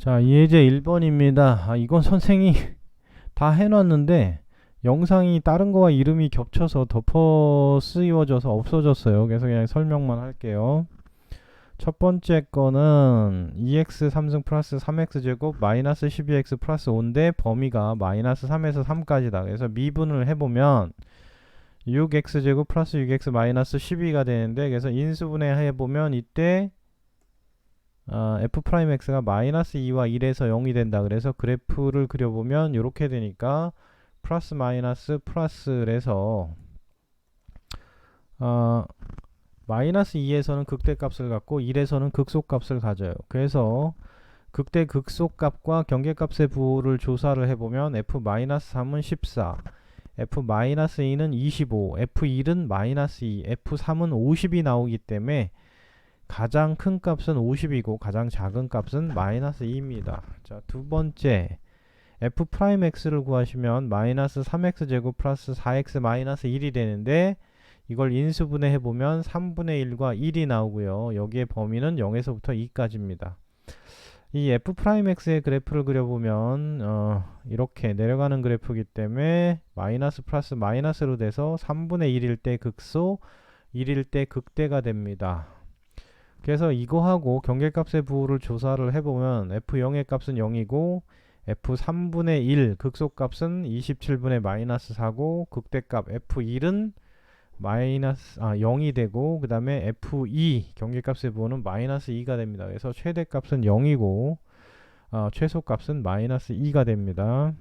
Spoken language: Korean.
자, 예제 1번입니다. 아, 이건 선생이 다 해놨는데 영상이 다른 거와 이름이 겹쳐서 덮어 쓰여져서 없어졌어요. 그래서 그냥 설명만 할게요. 첫 번째 거는 2x 3승 플러스 3x 제곱 마이너스 12x 플러스 5인데 범위가 마이너스 3에서 3까지다. 그래서 미분을 해보면 6x 제곱 플러스 6x 마이너스 12가 되는데 그래서 인수분해 해보면 이때 아, f 프라임 x가 마이너스 2와 1에서 0이 된다. 그래서 그래프를 그려보면 이렇게 되니까 플러스 마이너스 플러스래서 어, 마이너스 2에서는 극대값을 갖고 1에서는 극소값을 가져요. 그래서 극대 극소값과 경계값의 부호를 조사를 해보면 f-3은 14, f-2는 25, f1은 마이너스 2, f3은 50이 나오기 때문에 가장 큰 값은 50이고 가장 작은 값은 마이너스 2입니다. 자, 두 번째 f 프라임 x를 구하시면 마이너스 3x 제곱 플러스 4x 마이너스 1이 되는데 이걸 인수분해 해보면 3분의 1과 1이 나오고요. 여기에 범위는 0에서부터 2까지입니다. 이 f 프라임 x의 그래프를 그려보면 어, 이렇게 내려가는 그래프이기 때문에 마이너스 플러스 마이너스로 돼서 3분의 1일 때 극소 1일 때 극대가 됩니다. 그래서 이거하고 경계값의 부호를 조사를 해보면 f0의 값은 0이고 f3분의 1 극소값은 27분의 마이너스 4고 극대값 f1은 마이너스 아 0이 되고 그 다음에 f2 경계값의 부호는 마이너스 2가 됩니다. 그래서 최대값은 0이고 어, 최소값은 마이너스 2가 됩니다.